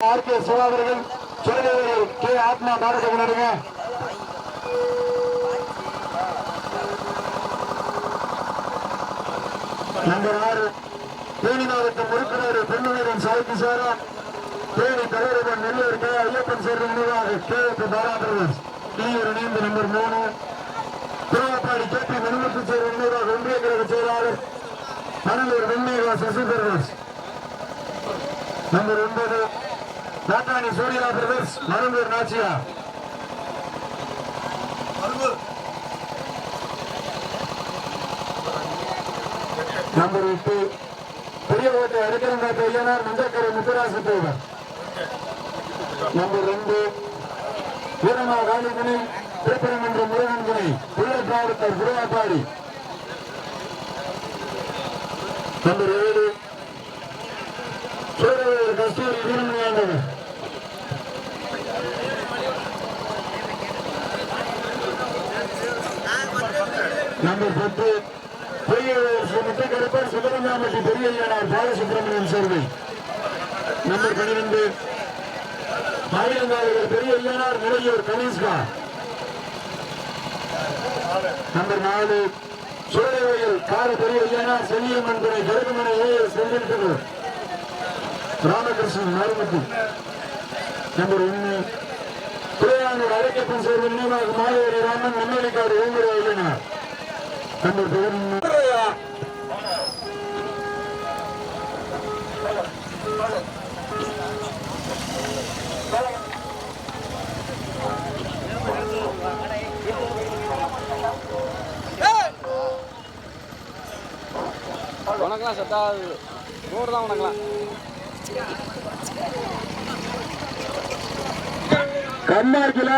R K Siva அவர்கள் சொல்லுங்கள் K ஆத்மா பாரத உணருங்க நம்பர் ஆறு தேனி மாவட்டம் உறுப்பினர் பெண்ணுடன் சாய்க்கு சாரா தேனி தலைவர்கள் நெல்லூர் கே ஐயப்பன் சேர்ந்த நினைவாக கே பி பாராபரவர்ஸ் கிளியூர் இணைந்து நம்பர் மூணு திருவாப்பாடி கே பி மணிமுத்து சேர்ந்த நினைவாக ஒன்றிய கழக செயலாளர் மணலூர் வெண்மேகா சசிதர்வர்ஸ் நம்பர் ஒன்பது நாட்டாணி சூர்யா பிரதர்ஸ் மருந்தூர் நாச்சியா. நம்பர் எட்டு பெரிய ஓட்டை அடிக்கலங்காட்டு ஐயனார் மஞ்சக்கரை முத்துராசு தேவர். நம்பர் ரெண்டு வீரமா காளிமணி திருப்பரங்குன்ற முருகன் துணை புள்ளக்காவத்தர் குருவாப்பாடி நம்பர் ஏழு சூரியவர் கஸ்தூரி வீரமணி ஆண்டவர் நம்பர் பெரிய பெரியவர் முத்தக்கருப்பர் சுப்பிரமணியமட்டி பெரிய ஐயனார் பாலசுப்பிரமணியன் சேர்வை நம்பர் பன்னிரண்டு மாநிலங்காவலர் பெரிய ஐயனார் நிலையூர் கணேஷ்கா. நம்பர் நாலு சூழலையில் கார பெரிய ஐயனார் செல்லியம்மன் துறை கருகுமனை ஏஎஸ் செல்லிருக்கிறது ராமகிருஷ்ணன் மாறுமட்டி நம்பர் ஒன்று துறையானூர் அரைக்கப்பன் சேர்வு நினைவாக மாதவரி ராமன் நன்னலிக்காடு ஓங்குறை ஐயனார் உனக்கெல்லாம் செட் ஆகுது நூறு தான் உனக்கெல்லாம். கண்ணாக்கில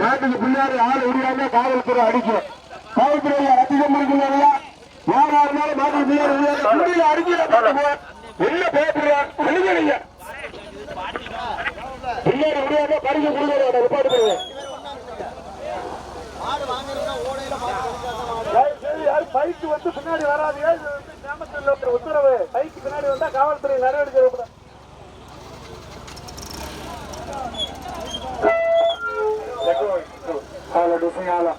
நாட்டுக்கு பின்னாடி ஆள் விடியாம காவல்துறை அடிக்கும். காவல்துறை அதிகம் இருக்குல்ல யாரா இருந்தாலும் பின்னாடி குண்டியில அடிக்கல என்ன பேசுறான் அழுகிறீங்க பின்னாடி முடியாம பரிசு கொடுக்குறோம் ரிப்போர்ட் பண்ணுவேன் பைக்கு வந்து பின்னாடி வராது கிராமத்தில் இருக்கிற உத்தரவு. பைக்கு பின்னாடி வந்தா காவல்துறை நடவடிக்கை. Halo, du får alla.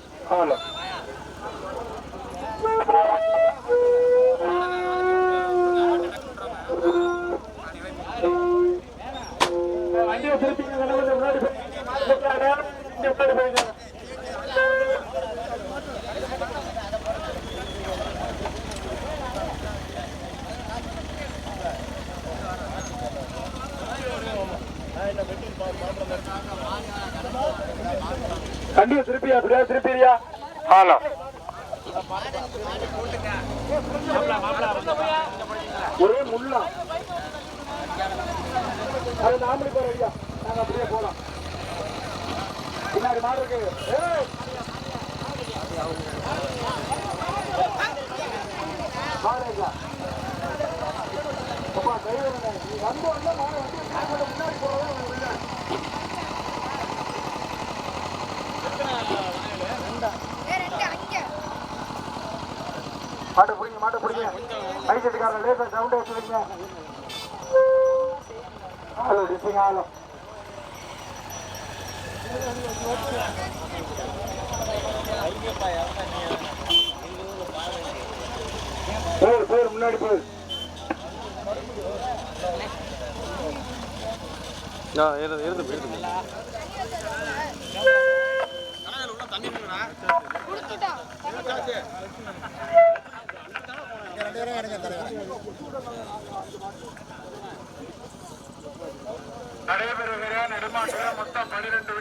கண்டிப்பா திருப்பியா அப்படியா? திருப்பியா? ஹலோ. ஒரே முள்ளா அது போற ஐயா நாங்க அப்படியே போலாம். பின்னாடி மாடு இருக்கு. அப்பா, நீ வந்து முன்னாடி போறதா உனக்கு இல்லை. மாட்டை பிடிங்க மைசெட்டுக்காரன் லேசர் சவுண்ட் வச்சு வைங்க போர் போர் முன்னாடி போர். ஆ இருந்து இருந்து போயிருக்கு நடைபெறுகிற நெடுமாட்டில் மொத்தம் பனிரெண்டு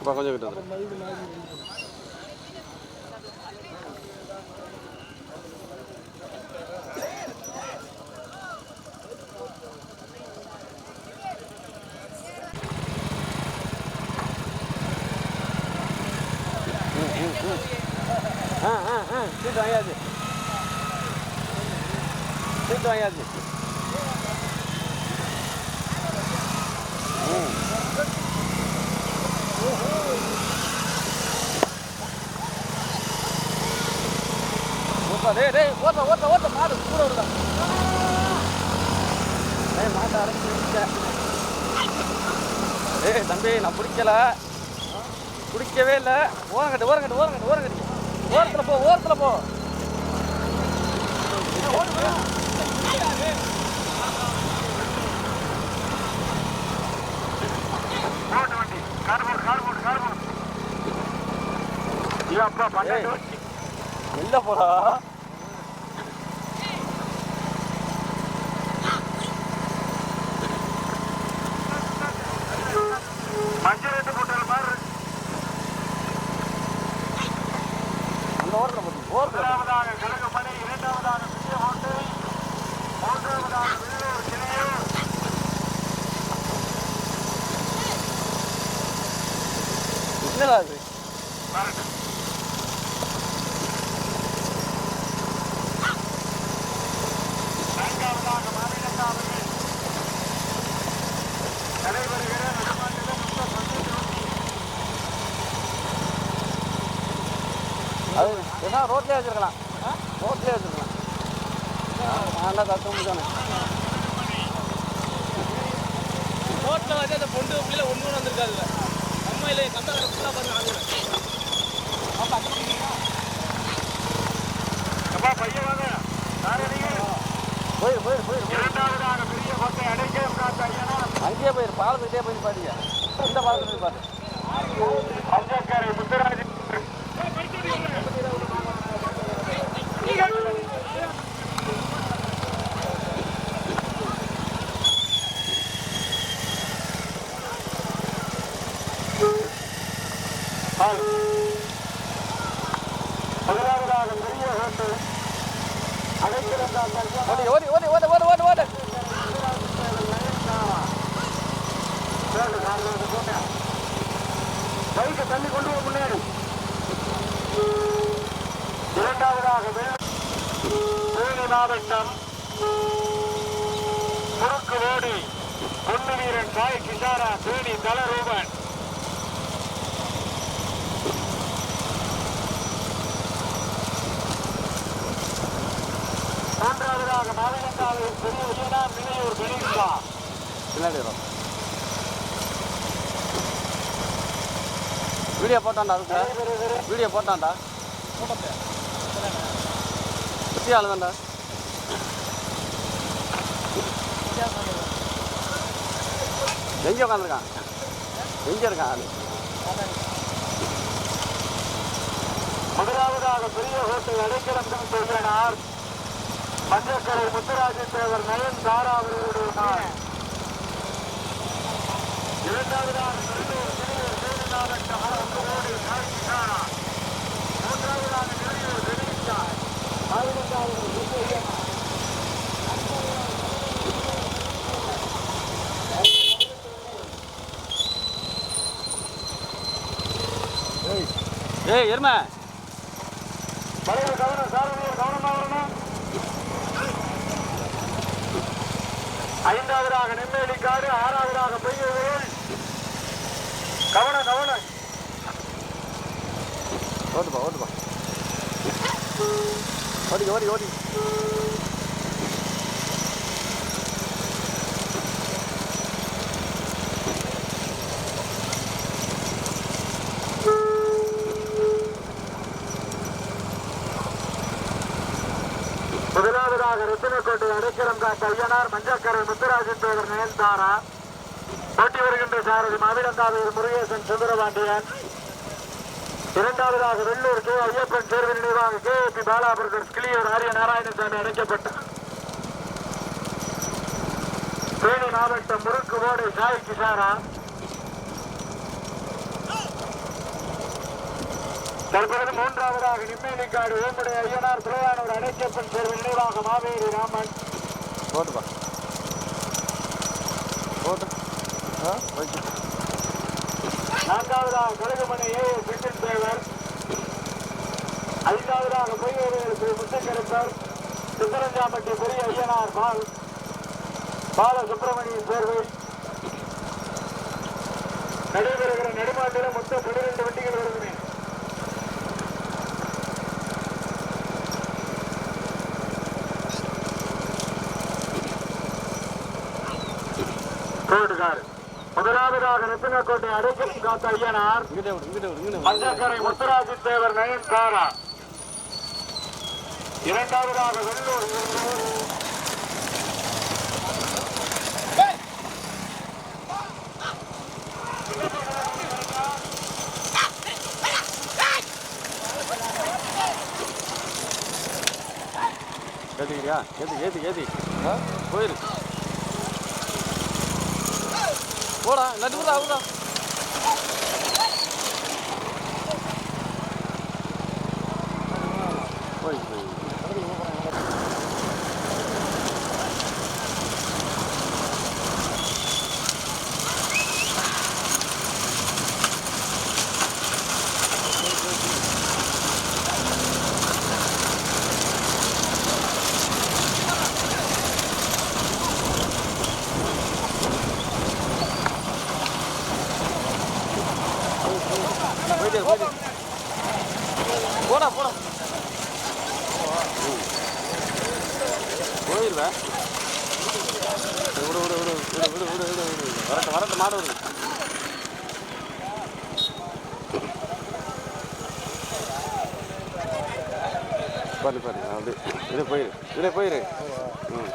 அப்பா கொஞ்சம் கிட்ட ஆ ஆ ஆ. சீட்டு வாங்கியாச்சு. சீட்டு வாங்கியாச்சு. ஓட்டா டே டே ஓட்ட ஓட்ட ஓட்ட மாடு கூட வருதா? ஏ மாட்டை அரைச்சிட்டேன் ஏ தம்பி நான் பிடிக்கல. பிடிக்கவே இல்லை. ஓரங்கட்டு ஓரங்கட்டு ஓரங்கட்டு ஓரங்கட்டு. ஓரத்தில் போ ஓரத்தில் போ. கார் போடு மஞ்சள் போட்டால் மாதிரி அந்த ஓரத்தில் போட்டு ஓரத்தில் முதலாவதாக கழகமணி இரண்டாவதாக விஜயகோட்டை மூன்றாவதாக வெள்ளூர் கிளையூர் என்னடா அது வரட்டும் நான்காவதாக மாநிலங்காவது நடைபெறுகிற நடுமாநில மொத்த பன்னெண்டு வண்டி அது என்ன ரோட்லேயே வச்சிருக்கலாம். ரோட்லேயே வச்சிருக்கலாம். நான் தக்க முடியும் ரோட்ல வந்து அந்த பொண்டு பிள்ளை ஒன்று வந்திருக்காதுல்ல நம்ம இல்லை. கம்பெனி ஃபுல்லாக பாருங்க ஆகுது அப்பா பையன் வாங்க. போயிரு போயிரு போயிரு போயிரு. இரண்டாவதாக பெரிய காத்த ஐயனார் அங்கேயே போயிரு பாலத்துக்கிட்டே போய் பாருங்க இந்த பாலத்துக்கு பாரு பஞ்சக்கரை முத்துராஜ் முதலாவதாக பெரிய ஹோட்டல் அடைக்கலம் காத்த ஐயனார் ஓடி ஓடி ஓடி ஓடி ஓடி ஓடி ஓடி பைக்கை தள்ளி கொண்டு போக முன்னாடி இரண்டாவதாக வெள்ளம் தேனி மாவட்டம் முறுக்கு ஓடி பொண்ணு வீரன் சாய் கிஷாரா தேனி தலரூபன் மூன்றாவதாக மாநிலங்காவில் பெரிய விஜயனார் நிலையூர் கணேசா பின்னாடி வீடியோ போட்டான்டா அதுக்கு வீடியோ போட்டான்டா. ஆளு தான்டா எங்கே உட்காந்துருக்கான் எங்கே இருக்கான் ஆளு முதலாவதாக பெரிய ஹோட்டல் அடைக்கலம் செய்கிறார் மஞ்சக்கரை முத்துராஜன் தேவர் நயன் தாரா அவர்களுடைய நாள். இரண்டாவதாக நெல்லூர் திருவூர் வேலுநாதன் ஏய் எருமை. பழைய நெம்மேலி சாரதியர் கவனமாக ஆறாவதாக பெய்யுகள் கவனம் கவனம் ஓட்டுப்பா ஓட்டுப்பா. ஓடி ஓடி ஓடி முதலாவதாக ரத்தினக்கோட்டை பையனார் மஞ்சக்கரை முத்துராஜன் தேவர் நயன்தாரா போட்டி வருகின்ற சாரதி மாவிலங்காவையில் முருகேசன் சுந்தரபாண்டியன். இரண்டாவதாக வெள்ளூர் கே. ஐயப்பன் தேர்வு நினைவாக K. P. Bala brothers Kiliyur ஆரிய நாராயணசாமி அழைக்கப்பட்டார் தேனி மாவட்டம் முறுக்கு ஓடை சாய் கிசாரா தற்போது மூன்றாவதாக நிம்மேலிக்காடு ஓம்புடைய ஐயனார் பிள்ளையானவர் அடைக்கப்பன் தேர்வு நினைவாக மாவேரி ராமன். ஓட்டுப்பா போட்டு. ஆ ஓகே நான்காவதாக கழுகுமணி ஏ. பிரிட்டன் தேவர். ஐந்தாவதாக பொய்யவேல் திரு முத்துக்கருப்பர் சித்தரஞ்சாம்பட்டி பெரிய ஐயனார் பால். பால சுப்பிரமணியன் தேர்வு நடைபெறுகிற நடுமாட்டில மொத்தம் பன்னிரண்டு வண்டிகள் வருகிறேன் முன்னதாக ரத்தினக்கோட்டை அடைக்கும் காத்த ஐயனார் மஞ்சக்கரை முத்துராஜி தேவர் நயன்தாரா இரண்டாவதாக வெள்ளூர் ஏத்துக்கிறியா ஏத்து ஏத்து ஏத்தி போயிருக்கு போடா நடுவுடா அவடா போடா போடா. போயிடுவேன் விடு விடு விடு விடு விடு விடு விடு விடு. வரட்டு வரட்டு மாடு வருது பாரு பாரு அப்படி இதில் போயிரு. இதில் போயிரு. ம்.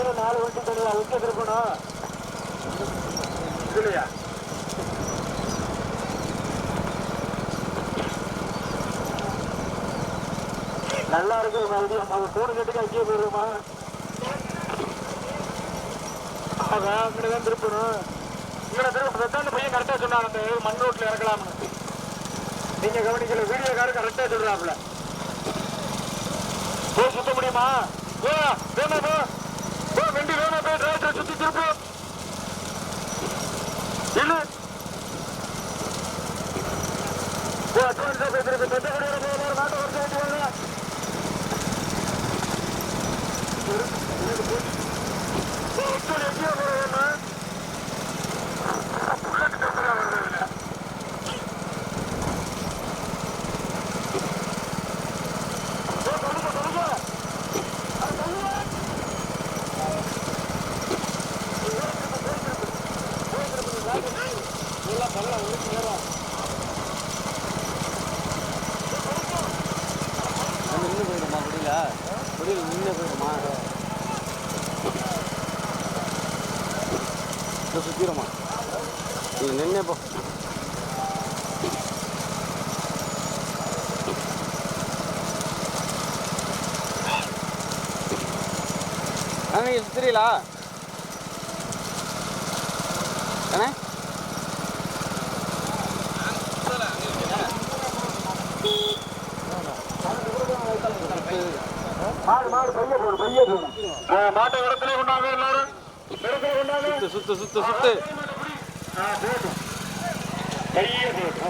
பன்னெண்டு நாலு வண்டி தனியா விட்டு திருப்பணும்? இதுலையா? நல்லா இருக்கு மறுபடியும் அவங்க கூடு கட்டுக்கு அங்கேயே போயிருமா அதான் அங்கே தான் திருப்பணும். இங்கே திரும்ப அந்த பையன் கரெக்டாக சொன்னாங்க மண் ரோட்டில் இறக்கலாம்னு. நீங்க கவனிக்கல வீடியோ கார்டு கரெக்டா சொல்றாப்ல போ சுத்த முடியுமா? போ போ. Tirana Bedraja Chutitirpur. ಇಲ್ಲಿ ಅಡ್ವಾನ್ಸ್ ಬೇಕಿರುತ್ತೆ ದೊಡ್ಡ ಹುಡುಗರ ಮೇಲೆ ಮಾತಾಡ್ತಾ ಇದ್ದೀವಲ್ಲ ಎಷ್ಟು ಎಲ್ಲಿ ಅವರು நின்று போயிடுமா முடியல முடியல நின்று போயிடுமா இப்போ சுற்றிடுமா நீங்கள் நின்று போ அங்கே சுற்றுறீங்களா சுத்து சுத்து சுத்து சுத்து.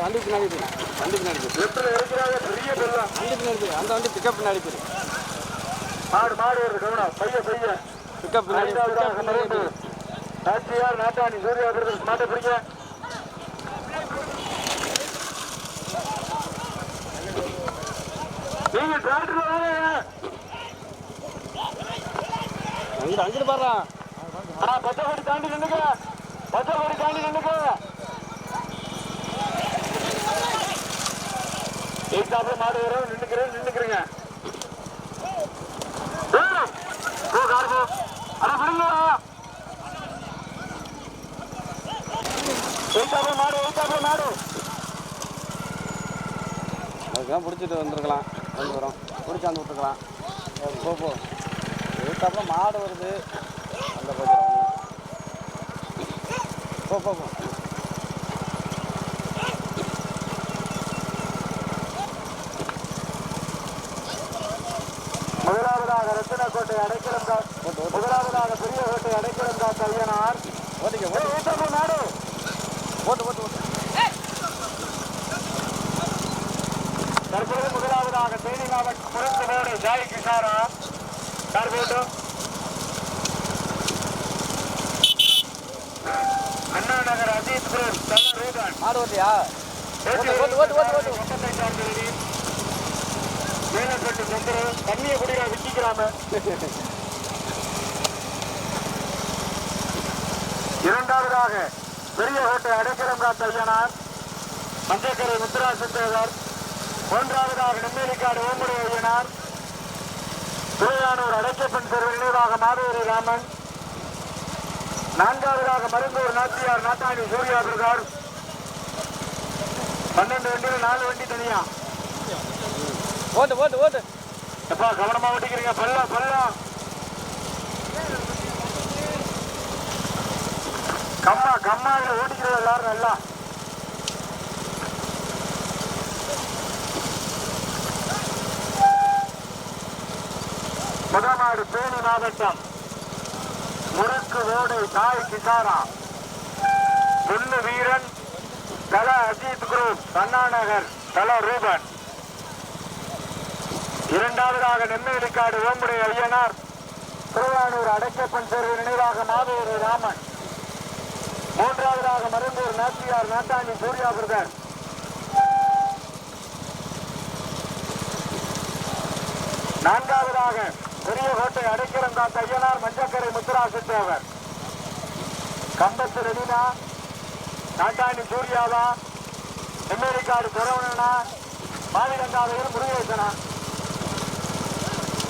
வண்டி பின்னாடி போயிரு வண்டி பின்னாடி பெல்லாம் வண்டி பின்னாடி போயிரு அந்த வண்டி பிக்கப் பின்னாடி போயிரு மாடு மாடு வருது கவனம் பைய பைய பிக்கப் பின்னாடி பிக்கப் பின்னாடி போயிரு நாச்சியார் நாட்டாணி சூர்யா பிரதர்ஸ் மாட்டை பிடிக்க நீங்க வாங்க. அங்கிட்டு அங்கிட்டு ஆ பச்சை கொடி தாண்டி நின்னுக்க பச்சை கொடி தாண்டி நின்னுக்க எக்ஸாம்பிள் மாடு வரும் நின்னுக்கிறேன் நின்னுக்கிறேங்க. ஏய், போ கார் போ. அட விடுங்க. எக்ஸாம்பிள் மாடு எக்ஸாம்பிள் மாடு. அதுக்கெல்லாம் பிடிச்சிட்டு வந்திருக்கலாம். வந்து வரும் பிடிச்சாந்து விட்டுருக்கலாம் போ போ. இதுக்கப்புறம் மாடு வருது. அந்த பக்கம் போ போ போ. முதலாவதாக ரத்தினக்கோட்டை அடைக்கலம் முதலாவதாக பெரிய கோட்டை அடைக்கலம் ஏய், எக்ஸாம்பிள் மாடு ஓட்டு ஓட்டு ஓட்டு. தற்போது முதலாவதாக தேனி மாவட்ட புறத்துவோடு ஜாய் கிஷாரா. போட்டு? அண்ணா ஓட்டியா ஓட்டு ஓட்டு ஓட்டு ஓட்டு ஓட்டு. தண்ணியை குடிக்கிற விக்கிக்கிறாம இரண்டாவதாக பெரிய கோட்டை அடைக்கலம் காத்த ஐயனார் மஞ்சக்கரை முத்ரா சுத்தேவர் மூன்றாவதாக நெம்மேலிக்காடு ஓம்புடைய ஐயனார். துறையானூர் அடைக்கப்பன் பெரு நினைவாக மாதவரி ராமன். நான்காவதாக மருந்தூர் நாச்சியார் நாட்டாணி சூர்யா பிரகார் பன்னெண்டு வண்டியில் நாலு வண்டி தனியா? ஓட்டு ஓட்டு ஓட்டு. எப்பா கவனமா ஓட்டிக்கிறீங்க? பள்ளம் பள்ளம் கம்மா கம்மா இதுல ஓட்டிக்கிறது எல்லாரும் நல்லா. முதமாடு தேனி மாவட்டம். முறுக்கு ஓடை தாய் கிசாரா. முன்னு வீரன் தல அஜித் குரூப் அண்ணாநகர் தல ரூபன். இரண்டாவதாக நெம்மேலிக்காடு ஓம்புடைய ஐயனார் திருவானூர் அடைக்கப்பன் சேர்வு நினைவாக மாதவரி ராமன். மூன்றாவதாக மருந்தூர் நாச்சியார் நாட்டாணி சூர்யா பிரதர். நான்காவதாக பெரிய கோட்டை அடைக்கலம் தையனார் மஞ்சக்கரை முத்துரா சித்தேவர் கம்பத்து ரெடினா நாட்டாணி சூர்யாவா நெம்மேலிக்காடு துறவனா மாவிலங்காவையில் முருகேசனா.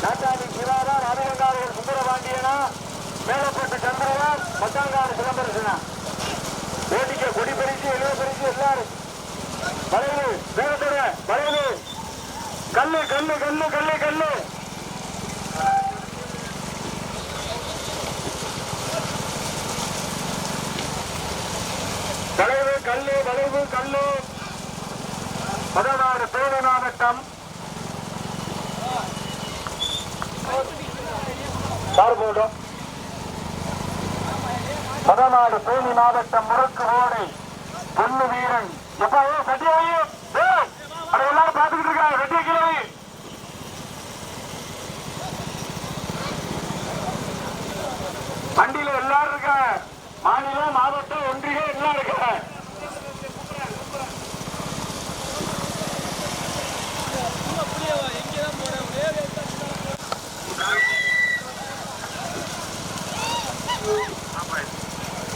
நாட்டாணி சிவாதா ராமலிங்காவையில் சுந்தரபாண்டியனா மேலப்பட்டு சந்திரவார் மத்தாங்காடு சிதம்பரசனா. ஓட்டிக்க கொடி பரிசு எழுத பரிசு எல்லாரும். வளைவு வேகத்தோட வளைவு. கல்லு கல்லு கல்லு கல்லு கல்லு. வளைவு கல்லு வளைவு கல்லு. பதினாறு தேனி மாவட்டம் சார் பதினாறு தேனி மாவட்டம் முறுக்கு ஓடை பொண்ணு வீரன். எப்பா ஏ சட்டியாயி அதை எல்லாரும் பார்த்துக்கிட்டு இருக்கா? மாநிலம் மாவட்டம் ஒன்றியம் எல்லாம் இருக்காங்க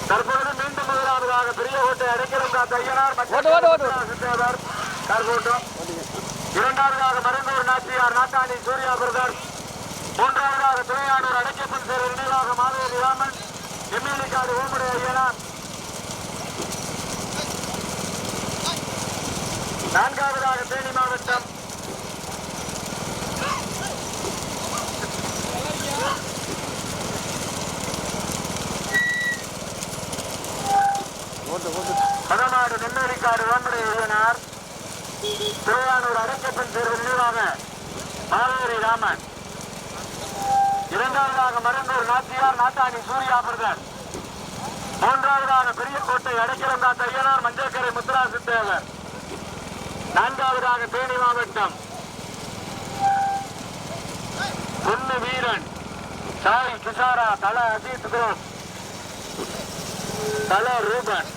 தற்பொழுது மீண்டும் முதலாவதாக பெரிய அடைக்கலம் ஓட்டு, ஓட்டு. சுற்றவர் கருகோட்டம் இரண்டாவதாக மருந்தூர் நாச்சியார் நாட்டாணி சூர்யா பிரதர் மூன்றாவதாக துணையானூர் அடைக்கப்பன் சேர் நினைவாக மாதவரி ராமன். எம்எல்ஏக்காது ஓமுடைய ஐயனார் நான்காவதாக தேனி மாவட்டம். பதநாடு நெல்லரிக்காடு ஓமுடைய ஐயனார் திருவானூர் அரக்கப்பன் தேர்வு நினைவாக மாவேரி ராமன். இரண்டாவதாக மருந்தூர் நாச்சியார் நாட்டாணி சூர்யா பிரதர் மூன்றாவதாக பெரிய கோட்டை அடைக்கிறந்தா தையனார் மஞ்சக்கரை முத்துராசு தேவர். நான்காவதாக தேனி மாவட்டம். பொன்னு வீரன் சாய் கிசாரா தல அஜித் குரோஸ் தல ரூபன்.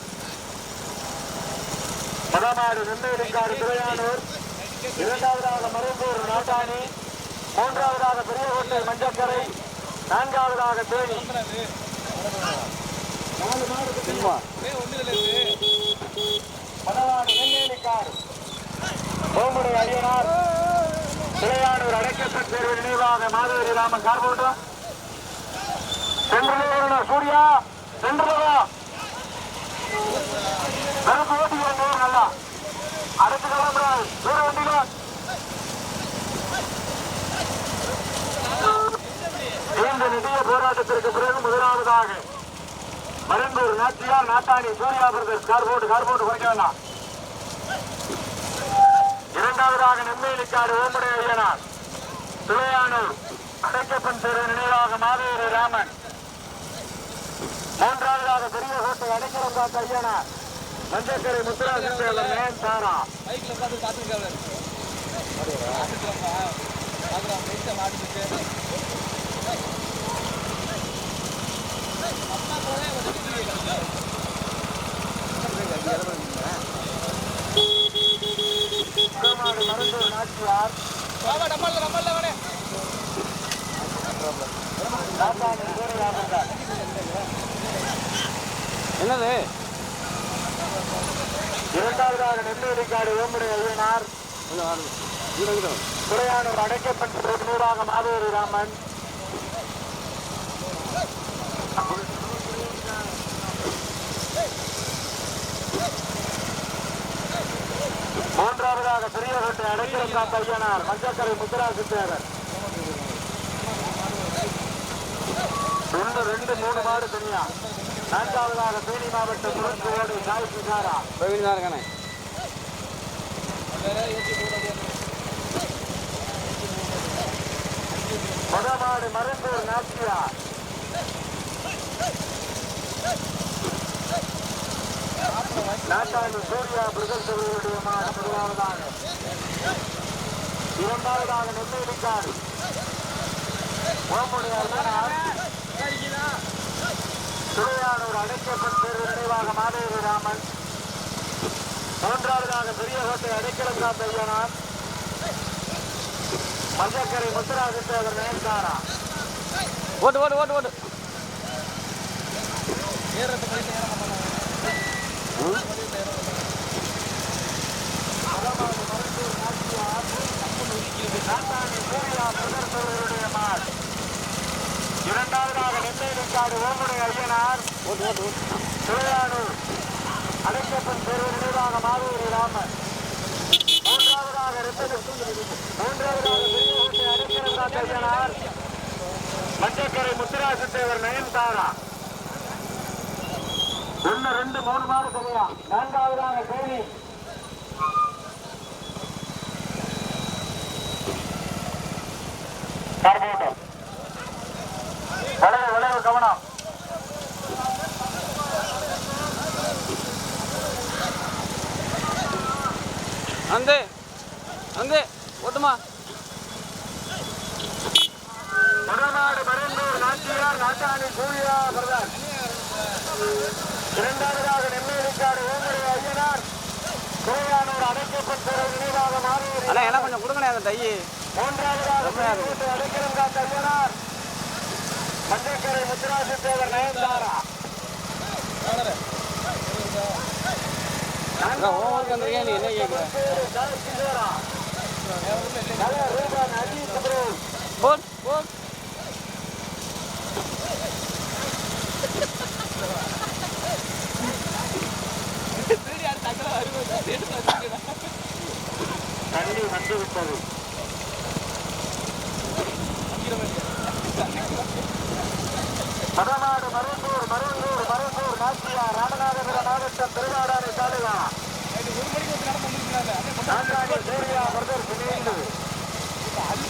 பதமாடு நெல்லைக்காடு துறையானூர். இரண்டாவதாக மருந்தூர் நாட்டாணி மூன்றாவதாக பெரியகோட்டை மஞ்சக்கரை நான்காவதாக தேனி. பதவாடு நெல்லைக்காடு கோமுடை ஐயனார் துறையானூர் அடைக்கப்பட்ட தேர்வு நினைவாக மாதவரி ராமன் கார் போட்டோம் சென்றுல சூர்யா? சென்றுலவா நெருப்பு ஓட்டி வந்து நல்லா அடுத்து கிளம்புறாரு தூர வண்டியில இந்த நிதிய போராட்டத்திற்கு பிறகு முதலாவதாக மருந்தூர் நாச்சியார் நாட்டாணி சூர்யா பிரதர்ஸ் கார் போட்டு கார் போட்டு குறைக்க வேண்டாம். இரண்டாவதாக நெம்மேலிக்காடு ஓமுடைய ஐயனார் துளையானூர் அடைக்கப்பன் தெரு நினைவாக மாதேரி ராமன். மூன்றாவதாக பெரிய கோட்டை அடைக்கலம் காத்த ஐயனார் மஞ்சக்கரை முத்துராஜன் தேவர் நேன் தாரா பைக்ல உட்காந்து காத்துருக்காரு காத்துருக்காப்பா பார்க்கலாம் பைக்கை மாட்டிக்கிட்டு அம்மா கூட திருமாடு மருந்தூர் நாச்சியார் பாபா நம்மள நம்மள வேணே நாட்டாணி சூர்யா பிரதர் என்னது? இரண்டாவதாக நெல்வேலிக்காடு ஓமுடைய ஐயனார் துறையானூர் அடைக்கப்பட்ட நினைவாக மாதேரி ராமன். மூன்றாவதாக பெரியகோட்டை அடைக்கலம் காத்த ஐயனார் மஞ்சக்கரை முத்துராசு தேவர் ஒன்று ரெண்டு மூணு மாடு தனியா. நான்காவதாக தேனி மாவட்டம் முழுக்கு ஓடு சாய் சுசாரா. பிரவீன் தான் இருக்கானே மொதமாடு மருந்தூர் நாச்சியா நாட்டாண்டு சூர்யா பிரதர்சவர்களுடைய மாடு முதலாவதாக இரண்டாவதாக நெல்லைக்காடு அண்ணனார் துறையானூர் அடைக்கப்பன் தேர்வு நினைவாக மாதேவி ராமன் மூன்றாவதாக பெரியகோட்டை அடைக்கலம் காத்த ஐயனார் மஞ்சக்கரை முத்துராஜத்தேவர் நயன்தாரா ஓட்டு ஓட்டு ஓட்டு ஓட்டு ஏறது பைக் ஏற நாட்டாணி சூர்யா பிரதர்சவர்களுடைய மார் இரண்டாவதாக நெல்லைக்காடு ஓமுடைய ஐயனார். ஓட்டு அழைக்கப்பன் ஓட்டு துறையானூர் அடைக்கப்பன் தேர்வு நினைவாக மூன்றாவதாக மூன்றாவதாக பெரியகோட்டை ஐயனார். மஞ்சக்கரை முத்துராசு தேவர் நயன்தாரா. ஒன்னு ரெண்டு மூணு மாடு சரியா நான்காவதாக தேனி தண்ணி வந்து விட்டது மதநாடு மருந்தூர் மருந்தூர் மருந்தூர் நாச்சியா ராமநாதபுரம் மாவட்டம் திருநாடானை தாலுகா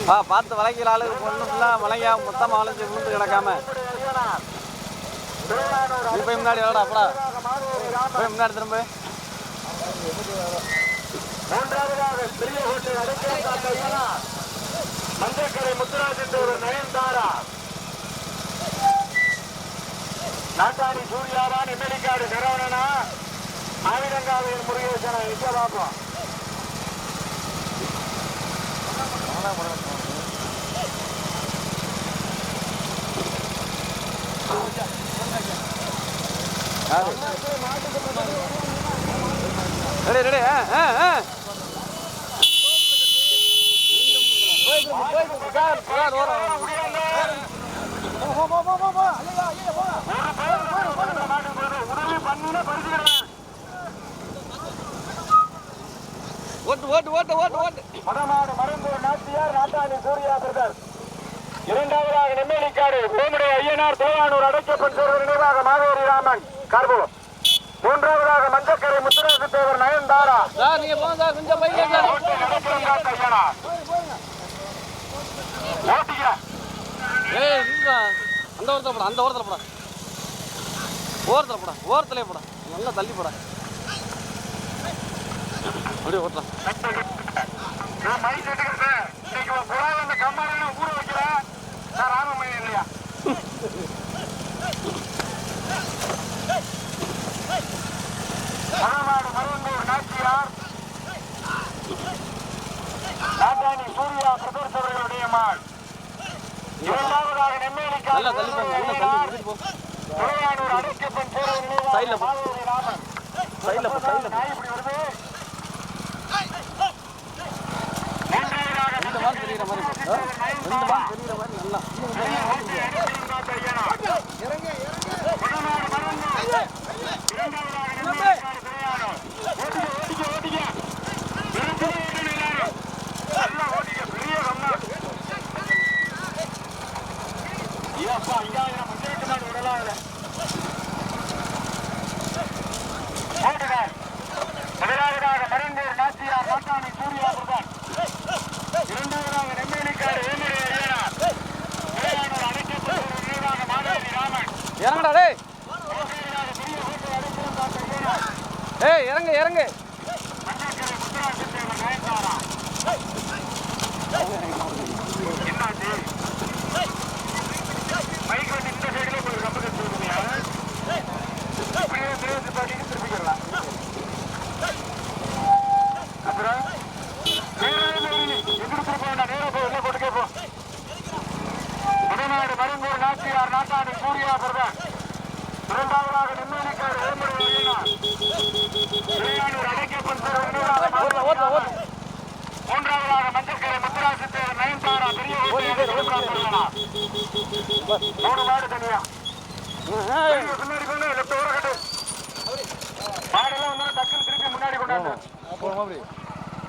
ஆ பார்த்து வளைக்கிற ஆளு பொண்ணு ஃபுல்லாக மொத்தமாக வளைஞ்சு விழுந்து கிடக்காம. போய் முன்னாடி விளாட அப்படா போய் முன்னாடி திரும்ப. மூன்றாவதாக பெரிய ஹோட்டல் அடைக்கிறதா கையனா மஞ்சக்கரை முத்துராஜ் ஒரு நயன்தாரா. நாட்டாணி சூர்யாவான் எம்எல்ஏக்காடு சரவணனா. ஆவிரங்காவையில் முருகேசனை நிக்க பார்ப்போம் மாட்டுக்கு ரெடி ரெடி. ஆ ஆ ஆ. ஓட்டு ஓட்டு ஓட்டு ஓட்டு ஓட்டு. மடமாடு மருந்தூர் நாட்டியார் நாட்டாளி சூர்யா பிரதர். இரண்டாவதாக நெம்மேலிக்காடு ஓமுடைய ஐயனார் தேவானூர் அடைக்கப்பட்டோர் நினைவாக மாதேரி ராமன். கார்போலம் மூன்றாவதாக மஞ்சக்கரை முத்துராசு தேவர் நயன்தாரா. சார் நீங்க போங்க சார் கொஞ்சம் ஏய் அந்த ஓரத்தில் போட அந்த ஓரத்தில் போட. ஓரத்தில் போட ஓரத்திலே போட. நல்லா தள்ளி போட. அப்படியே ஓட்டலாம்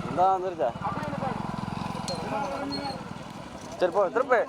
இந்தா வந்துருச்சா. சரி போ திருப்பி.